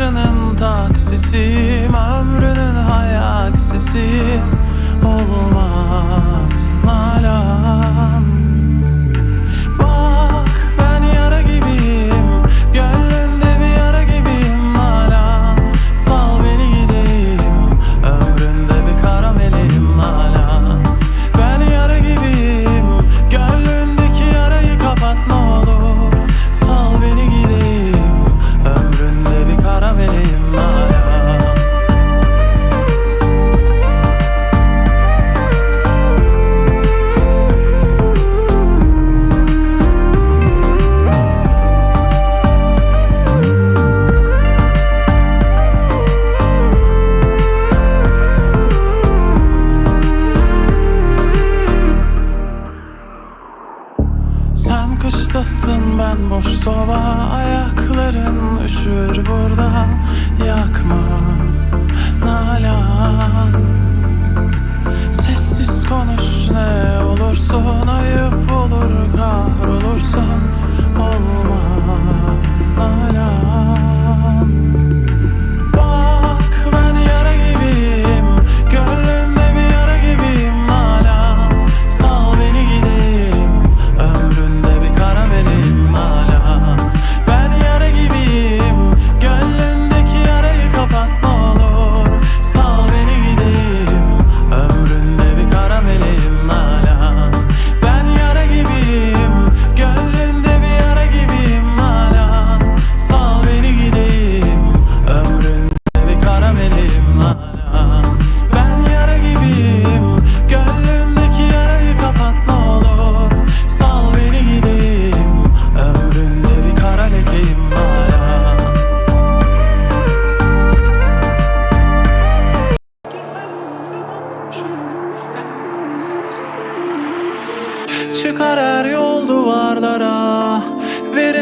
Ben karşının taksisiyim Ömrünün hayaksisiyim Olmaz Nalan ben boş soba Ayakların üşür burada. Yakma Nalan. Sessiz konuş ne olursun Ayıp olur kahrolursun. Olma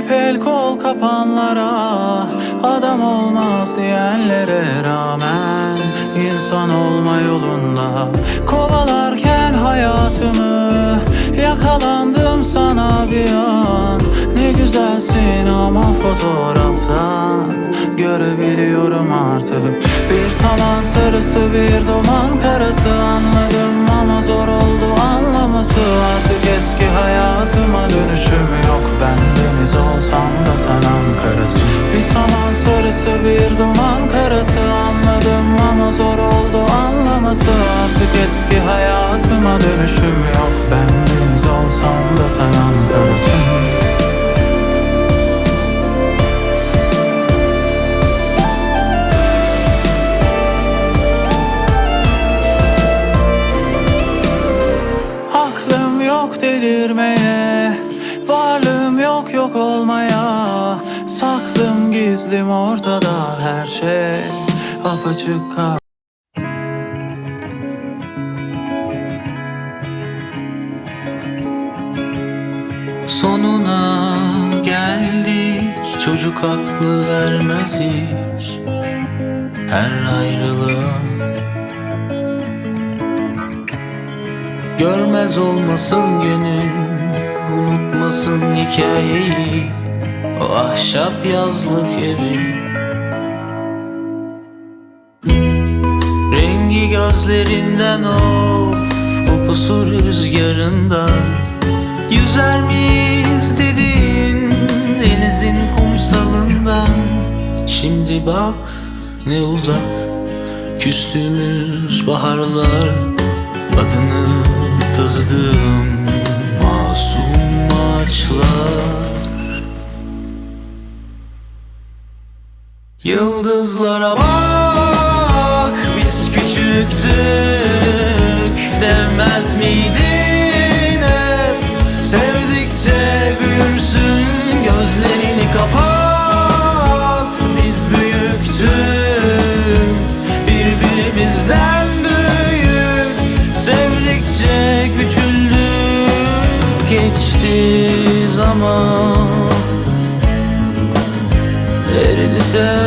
Verip el kol kapanlara Adam olmaz diyenlere rağmen insan olma yolunda. Kovalarken hayatımı Yakalandım sana bir an. Ne güzelsin ama fotoğraftan Görebiliyorum artık. Bir saman sarısı bir duman karası Anladım ama zor oldu anlaması Artık bir duman karası Anladım ama zor oldu anlaması. Artık eski hayatıma dönüşüm yok yok olmaya. Saklım gizlim ortada her şey. Apaçık kar Sonuna geldik. Çocuk aklı vermez hiç. Her ayrılığa Görmez olmasın gönül Unutmasın hikayeyi O ahşap yazlık evi. Rengi gözlerinden of Kokusu rüzgarında. Yüzer miyiz dedin Denizin kumsalından Şimdi bak ne uzak Küstüğümüz baharlar. Adını kazıdığım masum ağaçlar. Yıldızlara bak biz küçüktük Demez miydin sister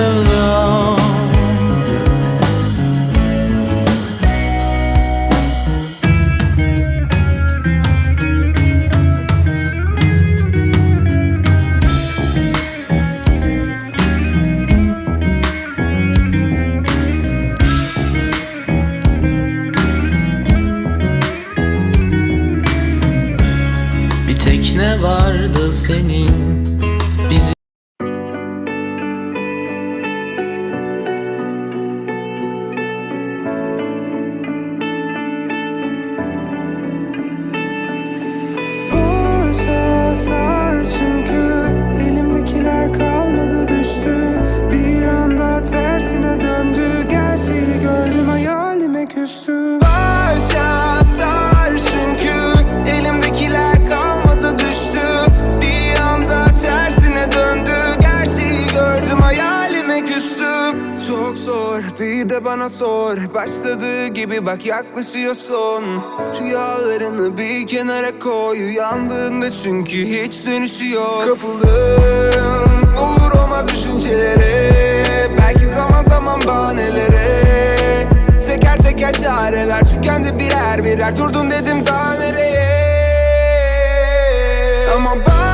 de bana sor. Başladığı gibi bak yaklaşıyorsun. Rüyalarını bir kenara koy. Uyandığında çünkü hiç dönüşü yok Kapıldım olur olmaz düşüncelere. Belki zaman zaman bahanelere. Teker teker çareler tükendi birer birer. Durdum dedim daha nereye? Ama başa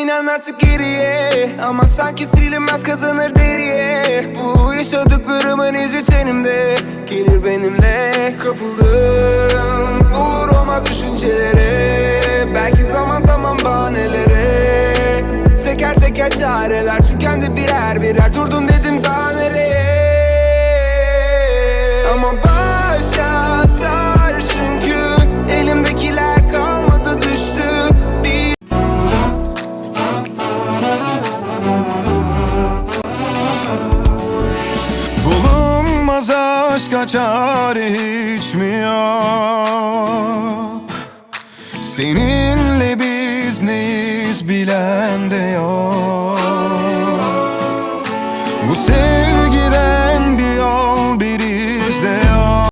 Dönüp bakmam inan artık geriye. Ama sanki silinmez kazanır deriye. Bu yaşadıklarımın izi tenimde. Gelir benimle Kapıldım olur olmaz düşüncelere. Belki zaman zaman bahanelere. Teker teker çareler tükendi birer birer. Durdum çare hiç mi yok? Seninle biz neyiz bilen de yok